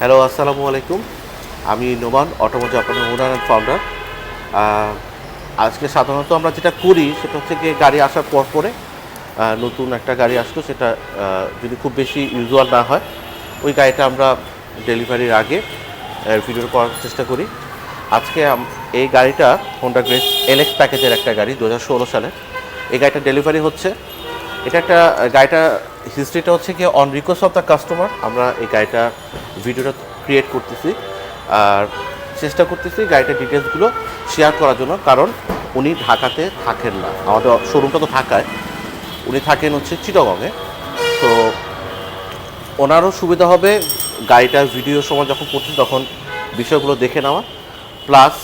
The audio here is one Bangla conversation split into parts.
হ্যালো, আসসালামু আলাইকুম। আমি নোমান, অটোমোটিভ আপনার ওনার অ্যান্ড ফাউন্ডার। আজকে সাধারণত আমরা যেটা করি, সেটা হচ্ছে গিয়ে গাড়ি আসার পর পরে নতুন একটা গাড়ি আসলো, সেটা যদি খুব বেশি ইউজুয়াল না হয়, ওই গাড়িটা আমরা ডেলিভারির আগে ভিডিও করার চেষ্টা করি। আজকে এই গাড়িটা হোন্ডা গ্রেস এলএক্স প্যাকেজের একটা গাড়ি দু হাজার ষোলো সালে। এই গাড়িটা ডেলিভারি হচ্ছে এটা একটা গাড়িটা হিস্ট্রিটা হচ্ছে কি on request of the customer আমরা এই গাড়িটা ভিডিওটা ক্রিয়েট করতেছি। আর চেষ্টা করতেছি গাড়িটার ডিটেলসগুলো শেয়ার করার জন্য, কারণ উনি ঢাকাতে থাকেন না। আমাদের শোরুমটা তো ঢাকায়। উনি থাকেন হচ্ছে চিটাগংয়ে তো ওনারও সুবিধা হবে গাড়িটার ভিডিও সময় যখন করছেন তখন বিষয়গুলো দেখে নেওয়া। প্লাস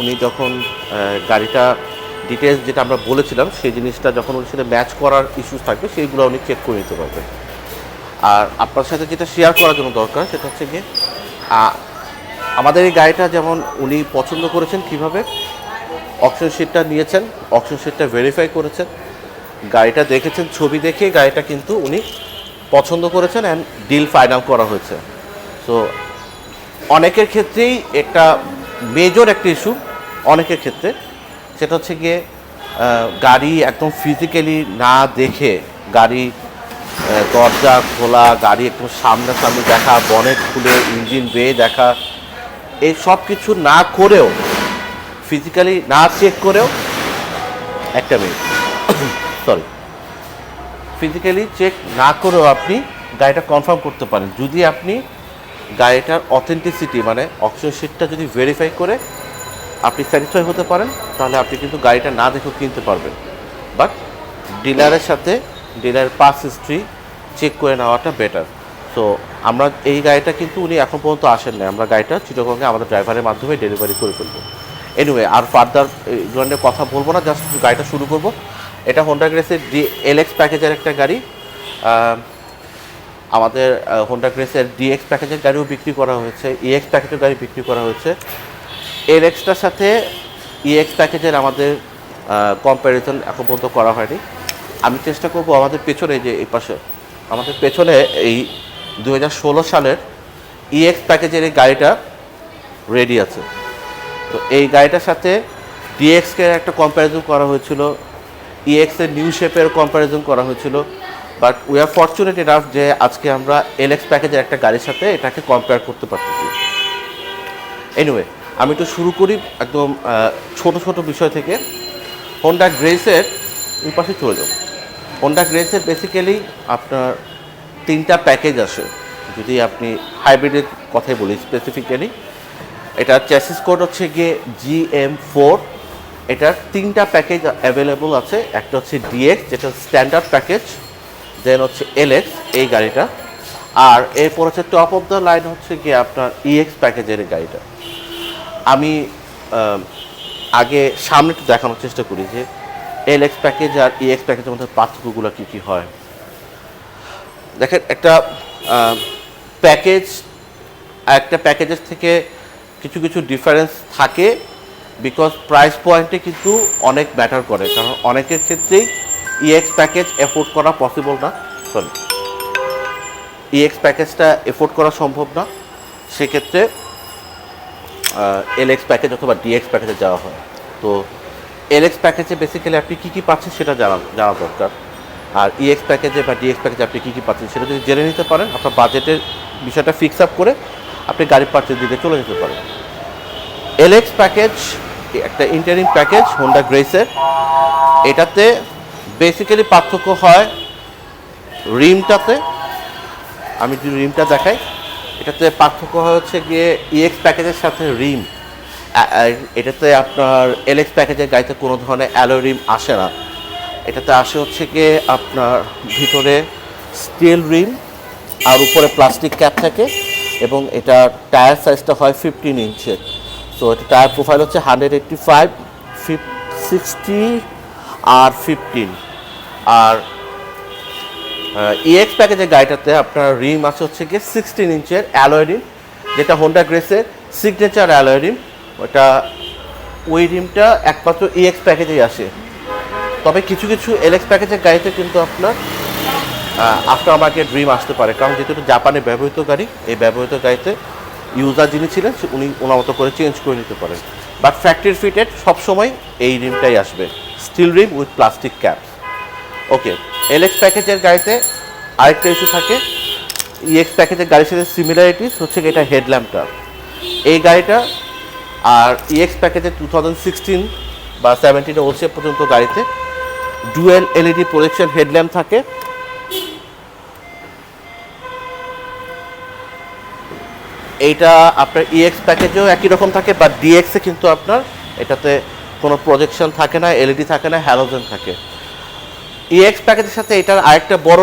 উনি যখন গাড়িটা ডিটেলস যেটা আমরা বলেছিলাম, সেই জিনিসটা যখন উনি সাথে ম্যাচ করার ইস্যুস থাকবে, সেইগুলো উনি চেক করে নিতে পারবেন। আর আপনার সাথে যেটা শেয়ার করার জন্য দরকার, সেটা হচ্ছে গিয়ে আমাদের এই গাড়িটা যেমন উনি পছন্দ করেছেন কীভাবে অপশন শিটটা নিয়েছেন অপশন শিটটা ভেরিফাই করেছেন। গাড়িটা দেখেছেন, ছবি দেখে গাড়িটা কিন্তু উনি পছন্দ করেছেন অ্যান্ড ডিল ফাইনাল করা হয়েছে। সো অনেকের ক্ষেত্রেই একটা মেজর একটা ইস্যু অনেকের ক্ষেত্রে। সেটা হচ্ছে গিয়ে গাড়ি একদম ফিজিক্যালি না দেখে গাড়ি দরজা খোলা, গাড়ি একদম সামনাসামনি দেখা বনেট খুলে ইঞ্জিন বেয়ে দেখা, এই সব কিছু না করেও ফিজিক্যালি না চেক করেও একটা মিনিট সরি ফিজিক্যালি চেক না করেও আপনি গাড়িটা কনফার্ম করতে পারেন। যদি আপনি গাড়িটার অথেন্টিসিটি মানে অক্সিজেন শিটটা যদি ভেরিফাই করে আপনি স্যাটিসফাই হতে পারেন, তাহলে আপনি কিন্তু গাড়িটা না দেখেও কিনতে পারবেন। বাট ডিলারের সাথে ডিলারের পাস হিস্ট্রি চেক করে নেওয়াটা বেটার সো আমরা এই গাড়িটা কিন্তু উনি এখন পর্যন্ত আসেন নাই। আমরা গাড়িটা চিটগঙ্গে আমাদের ড্রাইভারের মাধ্যমে ডেলিভারি করে ফেলব। এনিওয়ে আর ফার্দার এই ধরনের কথা বলব না জাস্ট গাড়িটা শুরু করব। এটা হোন্ডা গ্রেসের ডি এলএক্স প্যাকেজের একটা গাড়ি। আমাদের হোন্ডা গ্রেসের ডিএক্স প্যাকেজের গাড়িও বিক্রি করা হয়েছে। ইএক্স প্যাকেজের গাড়ি বিক্রি করা হয়েছে। এর এক্সটার সাথে ইএক্স প্যাকেজের আমাদের কম্প্যারিজন এখন পর্যন্ত করা হয়নি। আমি চেষ্টা করব আমাদের পেছনে যে এই পাশে, আমাদের পেছনে এই দু হাজার ষোলো সালের ইএক্স প্যাকেজের এই গাড়িটা রেডি আছে। তো এই গাড়িটার সাথে ডিএক্সকে একটা কম্প্যারিজন করা হয়েছিল ইএক্সের নিউ শেপের কম্প্যারিজন করা হয়েছিল but we are fortunate enough যে আজকে আমরা এলএক্স প্যাকেজের একটা গাড়ির সাথে এটাকে কম্পেয়ার করতে পারতেছি। এনিওয়ে আমি একটু শুরু করি একদম ছোট ছোট বিষয় থেকে। হোন্ডা গ্রেসের ওই পাশে চলে যাও। হোন্ডা গ্রেসের বেসিক্যালি আপনার তিনটা প্যাকেজ আসে। যদি আপনি হাইব্রিডের কথাই বলি স্পেসিফিক্যালি এটা চ্যাসিস কোড হচ্ছে গিয়ে জি এম ফোর এটার তিনটা প্যাকেজ অ্যাভেলেবল আছে। একটা হচ্ছে ডিএক্স যেটা স্ট্যান্ডার্ড প্যাকেজ দেন হচ্ছে এলএক্স এই গাড়িটা। আর এরপর হচ্ছে টপ অফ দ্য লাইন হচ্ছে গিয়ে আপনার ইএক্স প্যাকেজের গাড়িটা। আমি আগে সামনে একটু দেখানোর চেষ্টা করি যে এল এক্স প্যাকেজ আর ইএক্স প্যাকেজের মধ্যে পার্থক্যগুলো কী কী হয়। দেখেন, একটা প্যাকেজ একটা প্যাকেজের থেকে কিছু কিছু ডিফারেন্স থাকে বিকজ প্রাইস পয়েন্টে কিন্তু অনেক ম্যাটার করে। কারণ অনেকের ক্ষেত্রেই ইএক্স প্যাকেজ এফোর্ড করা পসিবল না। সরি ইএক্স প্যাকেজটা এফোর্ড করা সম্ভব না। সেক্ষেত্রে এলএক্স প্যাকেজ অথবা ডিএক্স প্যাকেজে যাওয়া হয়। তো এলএক্স প্যাকেজে বেসিক্যালি আপনি কী কী পাচ্ছেন সেটা জানা জানা দরকার। আর ইএক্স প্যাকেজে বা ডিএক্স প্যাকেজে আপনি কী কী পাচ্ছেন সেটা যদি জেনে নিতে পারেন, আপনার বাজেটের বিষয়টা ফিক্স আপ করে আপনি গাড়ি পার্চের দিকে চলে যেতে পারেন। এলএক্স প্যাকেজ একটা ইন্টারিং প্যাকেজ হোন্ডা গ্রেসের এটাতে বেসিক্যালি পার্থক্য হয় রিমটাতে। আমি যদি রিমটা দেখাই এটাতে পার্থক্য হচ্ছে গিয়ে ইএক্স প্যাকেজের সাথে রিম। এটাতে আপনার এলএক্স প্যাকেজের গাড়িতে কোনো ধরনের অ্যালো রিম আসে না। এটাতে আসে হচ্ছে গিয়ে আপনার ভিতরে স্টিল রিম আর উপরে প্লাস্টিক ক্যাপ থাকে, এবং এটার টায়ার সাইজটা হয় ফিফটিন ইঞ্চের তো এটা টায়ার প্রোফাইল হচ্ছে hundred eighty five fif sixty আর ফিফটিন আর ইএক্স প্যাকেজের গাড়িটাতে আপনার রিম আছে হচ্ছে গিয়ে সিক্সটিন ইঞ্চের অ্যালয় রিম যেটা হোন্ডা গ্রেসের সিগনেচার অ্যালয় রিম ওটা ওই রিমটা একমাত্র ইএক্স প্যাকেজেই আসে। তবে কিছু কিছু এলএক্স প্যাকেজের গাড়িতে কিন্তু আপনার আফটার মার্কেট ড্রিম আসতে পারে। কারণ যেহেতু জাপানে ব্যবহৃত গাড়ি, এই ব্যবহৃত গাড়িতে ইউজার যিনি ছিলেন উনি ওনার মতো করে চেঞ্জ করে নিতে পারেন। বাট ফ্যাক্টরি ফিটেড সবসময় এই রিমটাই আসবে। Steel rim with plastic cap okay LX প্যাকেজের গাড়িতে আরেকটা ইস্যু থাকে। ইএক্স প্যাকেজের গাড়ির সাথে সিমিলারিটিস হচ্ছে এটা হেডল্যাম্পটা এই গাড়িটা আর ইএক্স প্যাকেজের টু থাউজেন্ড সিক্সটিন বা সেভেন্টিন ওলসে পর্যন্ত গাড়িতে ডুয়েল এলইডি প্রোজেকশন হেডল্যাম্প থাকে। এইটা আপনার ইএক্স প্যাকেজেও একই রকম থাকে বা ডিএক্সে কিন্তু আপনার এটাতে কোনো প্রজেকশন থাকে না এলইডি থাকে না হ্যালোজেন থাকে। ইএক্স প্যাকেজের সাথে এটার আরেকটা বড়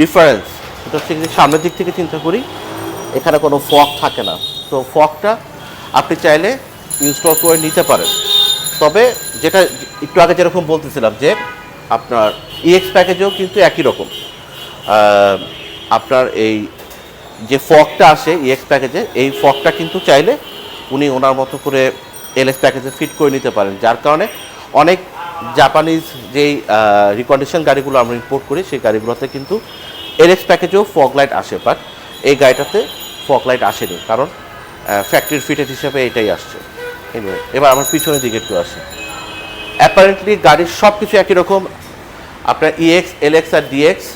ডিফারেন্স সেটা হচ্ছে যদি সামনের দিক থেকে চিন্তা করি, এখানে কোনো ফক থাকে না। তো ফকটা আপনি চাইলে ইনস্টল করে নিতে পারেন। তবে যেটা একটু আগে যেরকম বলতেছিলাম যে, আপনার ইএক্স প্যাকেজেও কিন্তু একই রকম। আপনার এই যে ফকটা আসে ইএক্স প্যাকেজে এই ফকটা কিন্তু চাইলে উনি ওনার মতো করে এলএক্স প্যাকেজে ফিট করে নিতে পারেন। যার কারণে অনেক জাপানিজ যেই রিকন্ডিশন গাড়িগুলো আমরা ইম্পোর্ট করি, সেই গাড়িগুলোতে কিন্তু এলএক্স প্যাকেজেও ফগ লাইট আসে বাট এই গাড়িটাতে ফগ লাইট আসেনি, কারণ ফ্যাক্টরি ফিটেড হিসাবে এটাই আসছে। এবার আমার পিছনের দিকে একটু আসি। অ্যাপারেন্টলি গাড়ির সব কিছু একই রকম, আপনার E ইএক্স এলএক্স আর ডিএক্স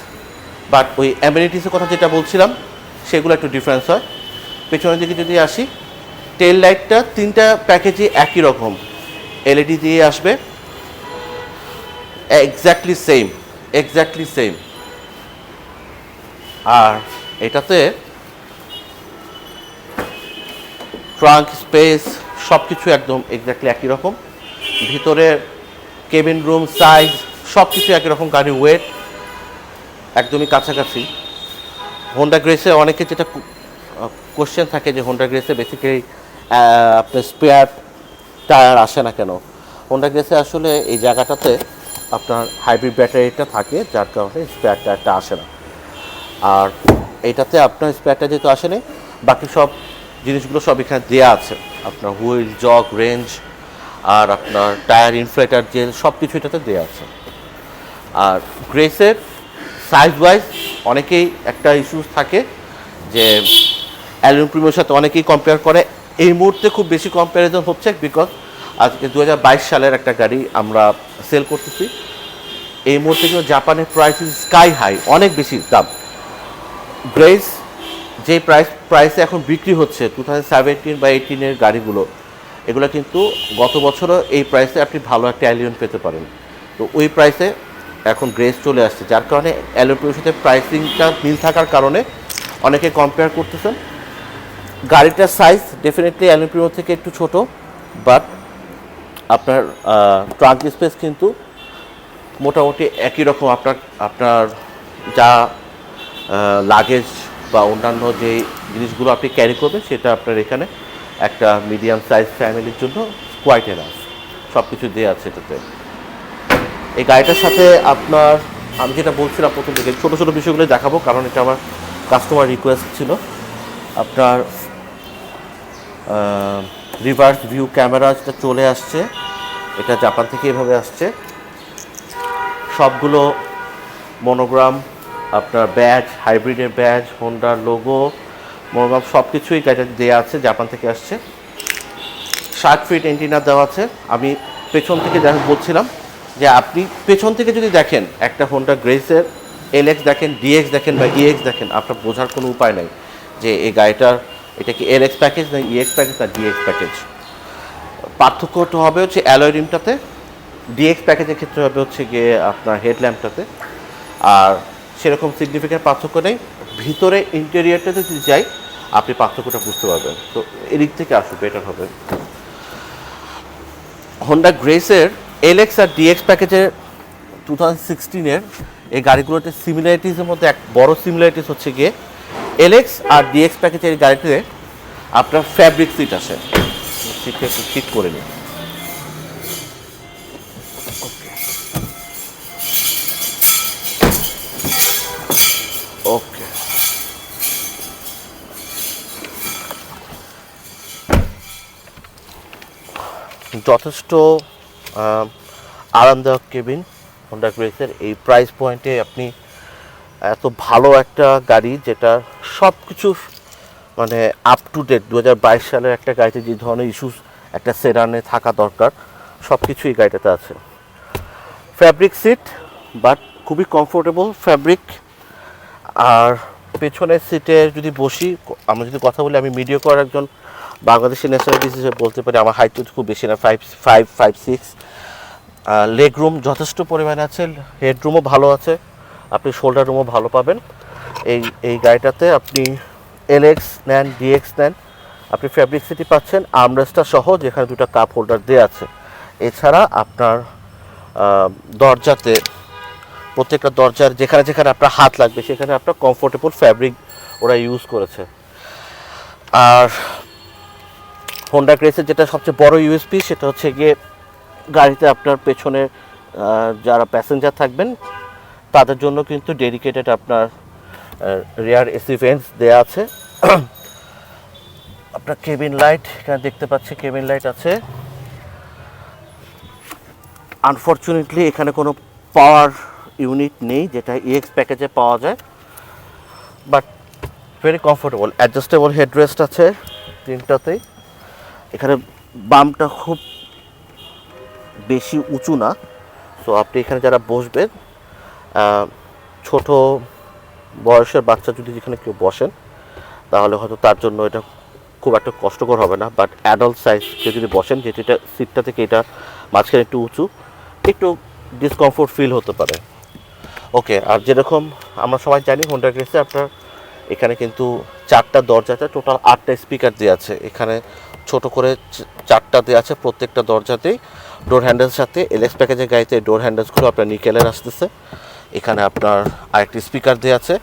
বাট ওই অ্যামিনিটিসের কথা যেটা বলছিলাম, সেগুলো একটু ডিফারেন্স হয়। পেছনের দিকে যদি আসি টেল লাইটটা তিনটা প্যাকেজই একই রকম। এলইডি দিয়ে আসবে এক্স্যাক্টলি সেম এক্স্যাক্টলি সেম আর এটাতে ট্রাঙ্ক স্পেস সব কিছু একদম এক্স্যাক্টলি একই রকম। ভিতরে কেবিন রুম সাইজ সব কিছু একই রকম গাড়ির ওয়েট একদমই কাছাকাছি। হোন্ডা গ্রেসে অনেকে যেটা কোশ্চেন থাকে যে হোন্ডা গ্রেসে বেসিক্যালি আপনার স্পেয়ার টায়ার আসে না কেন? হোন্ডা গ্রেসে আসলে এই জায়গাটাতে আপনার হাইব্রিড ব্যাটারিটা থাকে, যার কারণে স্পেয়ার টায়ারটা আসে না। আর এটাতে আপনার স্পেয়ারটা যেহেতু আসেনি, বাকি সব জিনিসগুলো সব এখানে দেওয়া আছে। আপনার হুইল, জগ, রেঞ্জ, আর আপনার টায়ার, ইনফ্লেটার, জেল সব কিছু এটাতে দেওয়া আছে। আর গ্রেসের সাইজ ওয়াইজ অনেকেই একটা ইস্যুস থাকে যে অ্যালুমিনিয়াম প্রিমিয়ার সাথে অনেকেই কম্পেয়ার করে। এই মুহূর্তে খুব বেশি কম্প্যারিজন হচ্ছে বিকজ আজকে দু হাজার বাইশ সালের একটা গাড়ি আমরা সেল করতেছি। এই মুহূর্তে কিন্তু জাপানের প্রাইস ইজ স্কাই হাই অনেক বেশি দাম। গ্রেস যে প্রাইস প্রাইসে এখন বিক্রি হচ্ছে টু থাউজেন্ড সেভেন্টিন বা এইটিনের গাড়িগুলো, এগুলো কিন্তু গত বছরও এই প্রাইসে আপনি ভালো একটা অ্যালিয়ন পেতে পারেন। তো ওই প্রাইসে এখন গ্রেস চলে আসছে, যার কারণে অ্যালোপিওর সাথে প্রাইসিংটা মিল থাকার কারণে অনেকে কম্পেয়ার করতেছেন। গাড়িটার সাইজ ডেফিনেটলি অ্যালোপিও থেকে একটু ছোট বাট আপনার ট্রাঙ্ক স্পেস কিন্তু মোটামুটি একই রকম আপনার আপনার যা লাগেজ বা অন্যান্য যে জিনিসগুলো আপনি ক্যারি করবেন সেটা আপনার এখানে একটা মিডিয়াম সাইজ ফ্যামিলির জন্য কোয়াইট এনাফ সব কিছু দেওয়া আছে এটাতে। এই গাড়িটার সাথে আপনার, আমি যেটা বলছিলাম প্রথম থেকে, ছোটো ছোটো বিষয়গুলো দেখাবো কারণ এটা আমার কাস্টমার রিকোয়েস্ট ছিল। আপনার রিভার্স ভিউ ক্যামেরা যেটা চলে আসছে এটা জাপান থেকে এভাবে আসছে। সবগুলো মনোগ্রাম আপনার ব্যাজ হাইব্রিডের ব্যাজ হোন্ডার লোগো মনোগ্রাম সব কিছুই গাড়িটা দেওয়া আছে, জাপান থেকে আসছে। ষাট ফিট এন্টিনা দেওয়া আছে। আমি পেছন থেকে দেখা, বলছিলাম যে আপনি পেছন থেকে যদি দেখেন, একটা হোন্ডা গ্রেসের এলএক্স দেখেন ডিএক্স দেখেন বা ইএক্স দেখেন, আপনার বোঝার কোনো উপায় নাই যে এই গাড়িটার, এটা কি এলএক্স প্যাকেজ না ইএক্স প্যাকেজ না ডিএক্স প্যাকেজ পার্থক্যটা হবে হচ্ছে অ্যালয় রিমটাতে ডিএক্স প্যাকেজের ক্ষেত্রে হবে হচ্ছে গিয়ে আপনার হেডল্যাম্পটাতে আর সেরকম সিগনিফিক্যান্ট পার্থক্য নেই। ভিতরে ইন্টেরিয়ারটাতে যদি যাই, আপনি পার্থক্যটা বুঝতে পারবেন। তো এদিক থেকে আসুক বেটার হবে। হোন্ডা গ্রেসের এলএক্স আর ডিএক্স প্যাকেজের টু থাউজেন্ড সিক্সটিনের এই গাড়িগুলোতে সিমিলারিটিসের মধ্যে এক বড় সিমিলারিটিস হচ্ছে গিয়ে এলএক্স আর ডিএক্স প্যাকেজের গাড়িতে আপনার ফ্যাব্রিক সিট আসে। সিটটা একটু ঠিক করে নিন। ওকে। যথেষ্ট আরামদায়ক কেবিন হোন্ডা গ্রেসের এই প্রাইস পয়েন্টে আপনি এত ভালো একটা গাড়ি যেটা সব কিছু মানে আপ টু ডেট দু হাজার বাইশ সালের একটা গাড়িতে যে ধরনের ইস্যুস একটা সেরানে থাকা দরকার সব কিছু এই গাড়িটাতে আছে। ফ্যাব্রিক সিট বাট খুবই কমফোর্টেবল ফ্যাব্রিক আর পেছনের সিটে যদি বসি, আমরা যদি কথা বলি, আমি মিডিও করার একজন বাংলাদেশি ন্যাশনালিটিস হিসেবে বলতে পারি, আমার হাইট খুব বেশি না five five five six leg room যথেষ্ট পরিমাণে আছে হেড রুমও ভালো আছে, আপনি শোল্ডার রুমও ভালো পাবেন। এই এই গাড়িটাতে আপনি এলএক্স নেন ডিএক্স নেন, আপনি ফ্যাব্রিক সিটি পাচ্ছেন আর্মরেস্টটা সহ যেখানে দুটো কাপ হোল্ডার দেওয়া আছে। এছাড়া আপনার দরজাতে প্রত্যেকটা দরজার যেখানে যেখানে আপনার হাত লাগবে, সেখানে আপনার কমফোর্টেবল ফ্যাব্রিক ওরা ইউজ করেছে। আর হোন্ডা গ্রেসের যেটা সবচেয়ে বড় ইউএসপি সেটা হচ্ছে গিয়ে গাড়িতে আপনার পেছনে যারা প্যাসেঞ্জার থাকবেন, তাদের জন্য কিন্তু ডেডিকেটেড আপনার রেয়ার এসি ভেন্টস দেওয়া আছে। আপনার কেবিন লাইট এখানে দেখতে পাচ্ছি কেবিন লাইট আছে। আনফর্চুনেটলি এখানে কোনো পাওয়ার ইউনিট নেই, যেটা ইএক্স প্যাকেজে পাওয়া যায়। But very comfortable adjustable headrest আছে তিনটাতেই। এখানে বামটা খুব বেশি উঁচু না। সো আপনি এখানে যারা বসবেন ছোট বয়সের বাচ্চা যদি যেখানে কেউ বসেন, তাহলে হয়তো তার জন্য এটা খুব একটা কষ্টকর হবে না। বাট অ্যাডাল্ট সাইজ কেউ যদি বসেন, যেটা এটা সিটটা থেকে এটা মাঝখানে একটু উঁচু, একটু ডিসকমফোর্ট ফিল হতে পারে। ওকে আর যেরকম আমরা সবাই জানি হোন্ডা গ্রেসে আপনার এখানে কিন্তু চারটা দরজাতে টোটাল আটটা স্পিকার দেওয়া আছে। এখানে ছোট করে চারটা দেওয়া আছে, প্রত্যেকটা দরজাতেই ডোর হ্যান্ডেলের সাথে এলএক্স প্যাকেজের গাড়িতে ডোর হ্যান্ডেলসগুলো আপনার নিকেলের আসতেছে। এখানে আপনার আরেকটি স্পিকার দেওয়া আছে।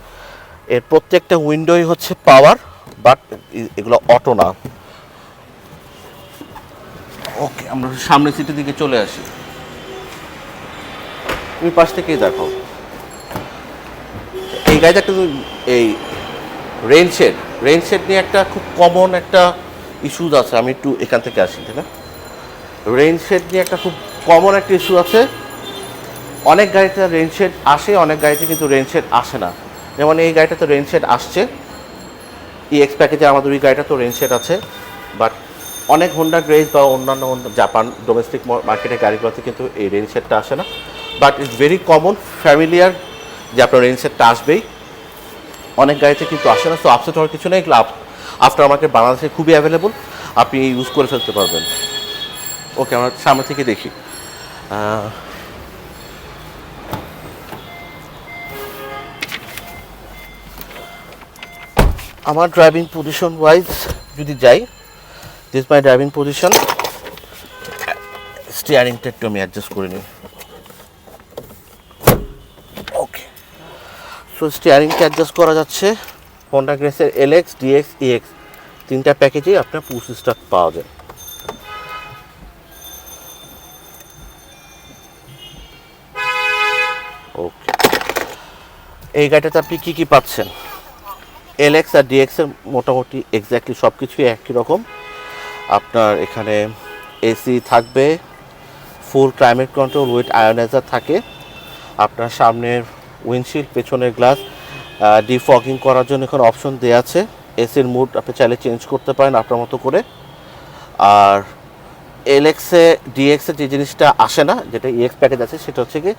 এর প্রত্যেকটা উইন্ডোই হচ্ছে পাওয়ার বাট এগুলো অটো না। ওকে আমরা সামনের সিটের দিকে চলে আসি। তুমি পাশ থেকেই দেখো। এই গাড়িতে একটা এই রেন শেড নিয়ে একটা খুব কমন একটা ইস্যুজ আছে। আমি একটু এখান থেকে আসি, ঠিক আছে? রেন নিয়ে একটা খুব কমন একটা ইস্যু আছে। অনেক গাড়িতে রেন শেড আসে, অনেক গাড়িতে কিন্তু রেন শেড আসে না। যেমন এই গাড়িটাতে রেন শেড আসছে ইএক্স প্যাকেজে আমাদের ওই গাড়িটা তো রেন শেড আছে বাট অনেক হোন্ডা গ্রেজ বা অন্যান্য জাপান ডোমেস্টিক মার্কেটের গাড়িগুলোতে কিন্তু এই রেন শেডটা আসে না। But it's very common familiar যে আপনার রেন শেডটা আসবেই। অনেক গাড়িতে কিন্তু আসে না সো আপসেট হওয়ার কিছু নেই। এগুলো আফটার মার্কেট বাংলাদেশে খুবই অ্যাভেলেবল আপনি ইউজ করে ফেলতে পারবেন। ওকে আমরা সামনে থেকে দেখি। আমার ড্রাইভিং পজিশন ওয়াইজ যদি যাই দিস মাই ড্রাইভিং পজিশন স্টিয়ারিংটা একটু আমি অ্যাডজাস্ট করে নিই। ওকে সো স্টিয়ারিংটা অ্যাডজাস্ট করা যাচ্ছে। হন্ডা গ্রেসের এলএক্স ডিএক্স ইএক্স তিনটা প্যাকেজেই আপনার পুশ স্টার্ট পাওয়া যায়। ওকে এই গাড়িটাতে আপনি কী কী পাচ্ছেন? এলএক্স আর ডিএক্স এর মোটামুটি এক্স্যাক্টলি সব কিছুই একই রকম। আপনার এখানে এসি থাকবে full climate control with ionizer থাকে। আপনার সামনের উইন্ডশিল্ড পেছনের গ্লাস ডিফগিং করার জন্য এখানে অপশন দেওয়া আছে। এসির মুড আপনি চাইলে চেঞ্জ করতে পারেন আপনার মতো করে। আর এলএক্সে ডিএক্সে যে জিনিসটা আসে না, যেটা ইএক্স প্যাকেজ আছে, সেটা হচ্ছে কি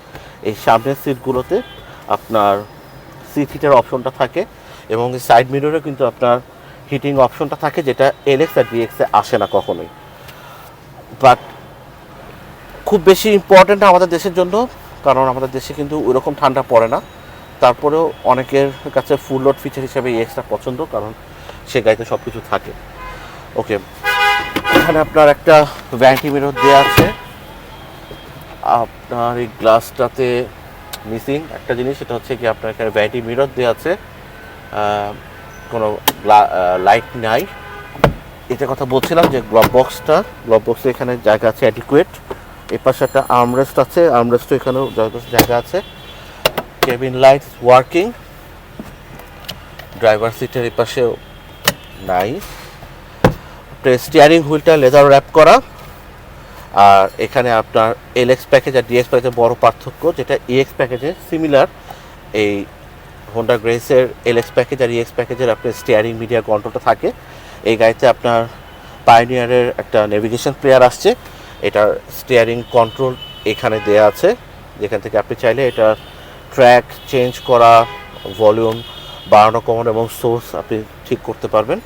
এই সামনের সিটগুলোতে আপনার সিট হিটার অপশনটা থাকে। এবং সাইড মিররে কিন্তু আপনার হিটিং অপশনটা থাকে যেটা এলএক্স আর ডিএক্সে আসে না কখনোই। বাট খুব বেশি ইম্পর্ট্যান্ট আমাদের দেশের জন্য, কারণ আমাদের দেশে কিন্তু ওইরকম ঠান্ডা পড়ে না। তারপরেও অনেকের কাছে ফুল লোড ফিচার হিসেবে এক্সট্রা পছন্দ, কারণ সে গাড়িতে সব কিছু থাকে। ওকে এখানে আপনার একটা ভ্যান্টি মিরর দেওয়া আছে। আপনার এই গ্লাসটাতে মিসিং একটা জিনিস, সেটা হচ্ছে কি আপনার এখানে ভ্যান্টি মিরর দেওয়া আছে। কোনো লাইট নাই। এটা কথা বলছিলাম যে গ্লভ বক্সটা গ্লভ বক্সে এখানে জায়গা আছে অ্যাডিকুয়েট এই পাশে একটা আর্মরেস্ট আছে আর্মরেস্টও এখানেও যথেষ্ট জায়গা আছে। কেবিন লাইটস ওয়ার্কিং ড্রাইভার সিটের এই পাশেও নাই স্টিয়ারিং হুইলটা লেদার র্যাপ করা। আর এখানে আপনার এলএক্স প্যাকেজ আর ডিএক্স প্যাকেজের বড় পার্থক্য, যেটা ইএক্স প্যাকেজে সিমিলার এই হোন্ডা গ্রেসের এলএক্স প্যাকেজ আর ইএক্স প্যাকেজের আপনার স্টিয়ারিং মিডিয়া কন্ট্রোলটা থাকে। এই গাড়িতে আপনার পাইনিয়ারের একটা নেভিগেশন প্লেয়ার আসছে। এটার স্টিয়ারিং কন্ট্রোল এখানে দেয়া আছে। যেখান থেকে আপনি চাইলে এটা ট্র্যাক চেঞ্জ করা ভলিউম বাড়ানো, কমানো এবং সোর্স আপনি ঠিক করতে পারবেন।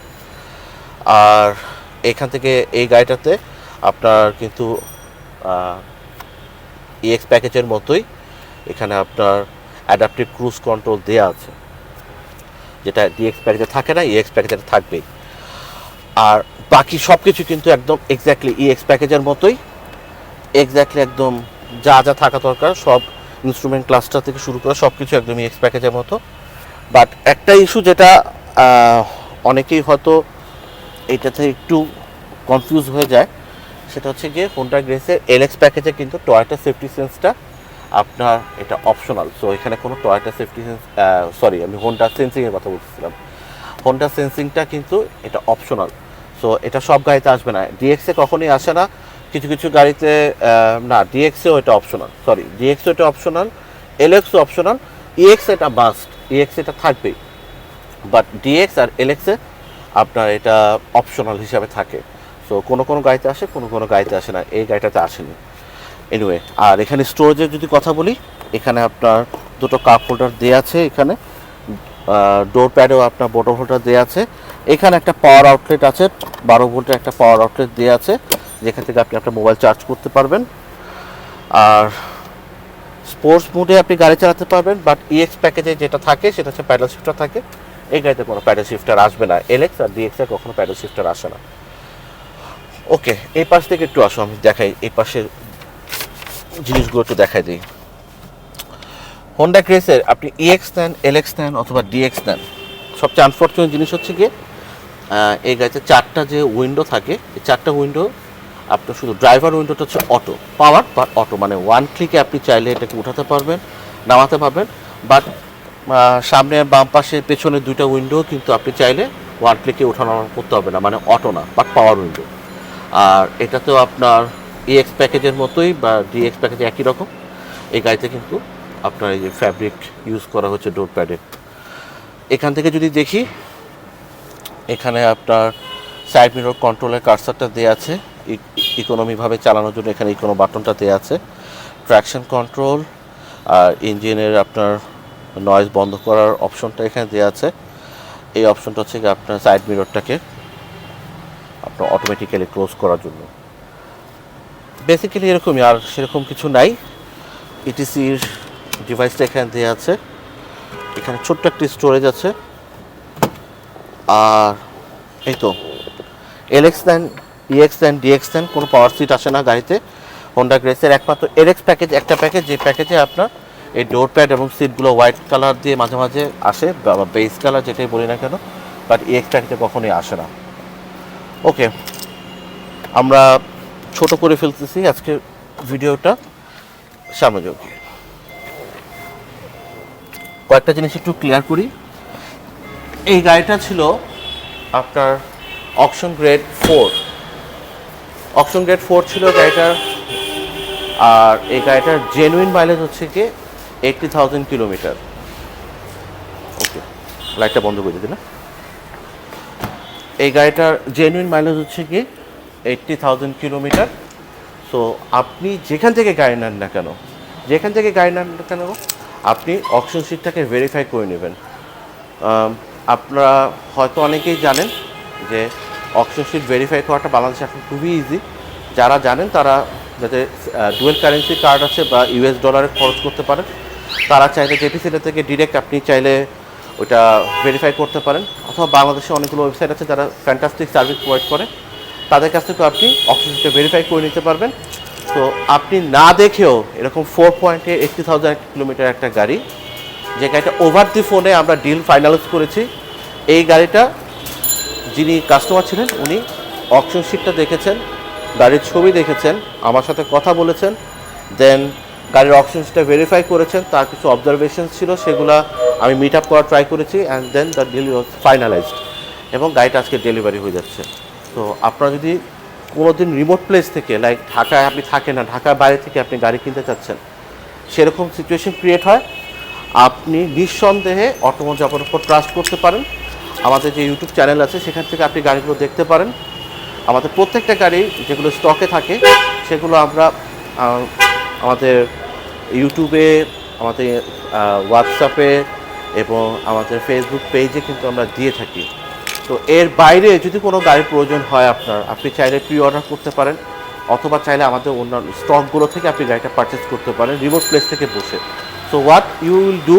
আর এখান থেকে এই গাড়িটাতে আপনার কিন্তু ইএক্স প্যাকেজের মতোই। এখানে আপনার অ্যাডাপটিভ ক্রুজ কন্ট্রোল দেওয়া আছে। যেটা ডিএক্স প্যাকেজে থাকে না ইএক্স প্যাকেজে থাকবেই। আর বাকি সব কিছু কিন্তু একদম এক্স্যাক্টলি ইএক্স প্যাকেজের মতোই। এক্স্যাক্টলি একদম যা যা থাকা দরকার, সব ইনস্ট্রুমেন্ট ক্লাসটা থেকে শুরু করে সব কিছু একদম ইএক্স প্যাকেজের মতো। বাট একটা ইস্যু যেটা অনেকেই হয়তো এটাতে একটু কনফিউজ হয়ে যায়, সেটা হচ্ছে গিয়ে ফোনটা গ্রেসের এলএক্স প্যাকেজে কিন্তু টয়টা সেফটি সেন্সটা আপনার এটা অপশনাল সো এখানে কোনো টয়টা সেফটি সরি আমি হোন্ডা সেন্সিংয়ের কথা বলতেছিলাম। হোন্ডা সেন্সিংটা কিন্তু এটা অপশনাল সো এটা সব গাড়িতে আসবে না। ডিএক্সে কখনোই আসে না। কিছু কিছু গাড়িতে না ডিএক্সেও এটা অপশনাল সরি ডিএক্সও এটা অপশনাল এলএক্সও অপশনাল ইএক্স এটা মাস্ট ইএক্স এটা থাকবেই। বাট ডিএক্স আর এলএক্সে আপনার এটা অপশনাল হিসাবে থাকে। সো কোনো কোনো গাড়িতে আসে, কোনো কোনো গাড়িতে আসে না। এই গাড়িটাতে আসেনি। এনিওয়ে আর এখানে স্টোরেজের যদি কথা বলি, এখানে আপনার দুটো কাপ হোল্ডার দেওয়া আছে এখানে। ডোর প্যাডেও আপনার বোটো হোল্ডার দেওয়া আছে। এখানে একটা পাওয়ার আউটলেট আছে, বারো ভোল্টের একটা পাওয়ার আউটলেট দেওয়া আছে, যেখান থেকে আপনি আপনার মোবাইল চার্জ করতে পারবেন। আর স্পোর্টস মুডে আপনি গাড়ি চালাতে পারবেন বাট ইএক্স প্যাকেজে যেটা থাকে, সেটা হচ্ছে প্যাডেল শিফটার থাকে। এই গাড়িতে কোনো প্যাডেল শিফটার আসবে না এলএক্স আর ডিএক্স কখনো প্যাডেল শিফটার আসে না। ওকে এই পাশ থেকে একটু আসো, আমি দেখাই, এই পাশের জিনিসগুলো একটু দেখাই দিই। হোন্ডা ক্রেসের আপনি ইএক্স নেন এলএক্স নেন অথবা ডিএক্স নেন, সবচেয়ে আনফর্চুনেট জিনিস হচ্ছে গিয়ে এই গাড়িতে চারটা যে উইন্ডো থাকে, এই চারটা উইন্ডো আপনার শুধু ড্রাইভার উইন্ডোটা হচ্ছে অটো পাওয়ার বা অটো মানে ওয়ান ক্লিকে আপনি চাইলে এটাকে উঠাতে পারবেন, নামাতে পারবেন বাট সামনে বাম পাশে পেছনে দুইটা উইন্ডো কিন্তু আপনি চাইলে ওয়ান ক্লিকে ওঠানো করতে হবে না মানে অটো না বাট পাওয়ার উইন্ডো আর এটাতেও আপনার ইএক্স প্যাকেজের মতোই বা ডিএক্স প্যাকেজ একই রকম। এই গাড়িতে কিন্তু আপনার এই যে ফ্যাব্রিক ইউজ করা হচ্ছে ডোর প্যাডে এখান থেকে যদি দেখি, এখানে আপনার সাইড মিরর কন্ট্রোলের কার্সারটা দেওয়া আছে। ইকোনমিভাবে চালানোর জন্য এখানে ইকোনো বাটনটা দেওয়া আছে। ট্র্যাকশন কন্ট্রোল আর ইঞ্জিনের আপনার নয়েজ বন্ধ করার অপশনটা এখানে দেওয়া আছে। এই অপশনটা হচ্ছে আপনার সাইড মিররটাকে আপনার অটোমেটিক্যালি ক্লোজ করার জন্য। বেসিক্যালি এরকমই, আর সেরকম কিছু নাই। ইটিসির ডিভাইসটা এখানে দেওয়া আছে। এখানে ছোট্ট একটি স্টোরেজ আছে। আর এই তো LX then EX then DX then কোনো পাওয়ার সিট আসে না গাড়িতে। হোন্ডা গ্রেসের একমাত্র এলএক্স প্যাকেজ একটা প্যাকেজ যে প্যাকেজে আপনার এই ডোর প্যাড এবং সিটগুলো হোয়াইট কালার দিয়ে মাঝে মাঝে আসে, বা বেস কালার যেটাই বলি না কেন বাট ইএক্স প্যাকেজে কখনোই আসে না। ওকে আমরা ছোট করে ফেলতেছি আজকে ভিডিওটা সামনে কয়েকটা জিনিস একটু ক্লিয়ার করি। এই গাড়িটা ছিল আপনার auction grade four auction grade four ছিল গাড়িটার, আর এই গাড়িটার জেনুইন মাইলেজ হচ্ছে কি এইটটি থাউজেন্ড কিলোমিটার ওকে লাইটটা বন্ধ করে দিদি না। এই গাড়িটার জেনুইন মাইলেজ হচ্ছে কি এইটটি থাউজেন্ড কিলোমিটার সো আপনি যেখান থেকে গাড়ি নেন না কেন? যেখান থেকে গাড়ি নেন না কেন? আপনি অপশন সিটটাকে ভেরিফাই করে নেবেন। আপনারা হয়তো অনেকেই জানেন যে অপশন সিট ভেরিফাই করাটা বাংলাদেশে এখন খুবই ইজি যারা জানেন তারা যাতে ডুয়েল কারেন্সি কার্ড আছে বা ইউএস ডলারে খরচ করতে পারেন, তারা চাইলে জেপিসিটা থেকে ডিরেক্ট আপনি চাইলে ওটা ভেরিফাই করতে পারেন। অথবা বাংলাদেশে অনেকগুলো ওয়েবসাইট আছে যারা ফ্যান্টাস্টিক সার্ভিস প্রোভাইড করে। তাদের কাছ থেকেও আপনি অপশনটা ভেরিফাই করে নিতে পারবেন। তো আপনি না দেখেও এরকম ফোর পয়েন্টে এইটটি থাউজেন্ড কিলোমিটার একটা গাড়ি, যে গাড়িটা ওভার দি ফোনে আমরা ডিল ফাইনালাইজ করেছি, এই গাড়িটা যিনি কাস্টমার ছিলেন, উনি অপশন শিটটা দেখেছেন, গাড়ির ছবি দেখেছেন, আমার সাথে কথা বলেছেন দেন গাড়ির অপশনসটা ভেরিফাই করেছেন, তার কিছু অবজারভেশন ছিল, সেগুলো আমি মিট আপ করার ট্রাই করেছি and then the deal finalised এবং গাড়িটা আজকে ডেলিভারি হয়ে যাচ্ছে। তো আপনারা যদি কোনো দিন রিমোট প্লেস থেকে লাইক ঢাকায় আপনি থাকেন না, ঢাকার বাইরে থেকে আপনি গাড়ি কিনতে চাচ্ছেন, সেরকম সিচুয়েশন ক্রিয়েট হয়। আপনি নিঃসন্দেহে অটোমোজ জাপানের উপর ট্রাস্ট করতে পারেন। আমাদের যে ইউটিউব চ্যানেল আছে, সেখান থেকে আপনি গাড়িগুলো দেখতে পারেন। আমাদের প্রত্যেকটা গাড়ি যেগুলো স্টকে থাকে, সেগুলো আমরা আমাদের ইউটিউবে আমাদের হোয়াটসঅ্যাপে এবং আমাদের ফেসবুক পেজে কিন্তু আমরা দিয়ে থাকি। তো এর বাইরে যদি কোনো গাড়ির প্রয়োজন হয় আপনার, আপনি চাইলে প্রি অর্ডার করতে পারেন, অথবা চাইলে আমাদের অন্যান্য স্টকগুলো থেকে আপনি গাড়িটা পারচেস করতে পারেন রিমোট প্লেস থেকে বসে। So what you will do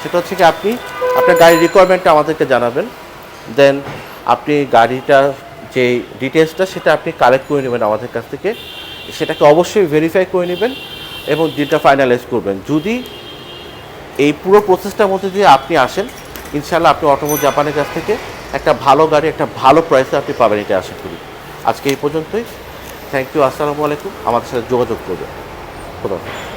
সেটা হচ্ছে কি আপনি, আপনার গাড়ির রিকোয়ারমেন্টটা আমাদেরকে জানাবেন দেন আপনি গাড়িটার যে ডিটেলসটা সেটা আপনি কালেক্ট করে নেবেন আমাদের কাছ থেকে, সেটাকে অবশ্যই ভেরিফাই করে নেবেন, এবং ডিলটা ফাইনালাইজ করবেন। যদি এই পুরো প্রসেসটার মধ্যে দিয়ে আপনি আসেন ইনশাল্লাহ আপনি অটোমো জাপানের কাছ থেকে একটা ভালো গাড়ি, একটা ভালো প্রাইসে আপনি পাবেন, এটা আশা করি। আজকে এই পর্যন্তই। থ্যাংক ইউ আসসালামু আলাইকুম। আমাদের সাথে যোগাযোগ করবেন। খোদা।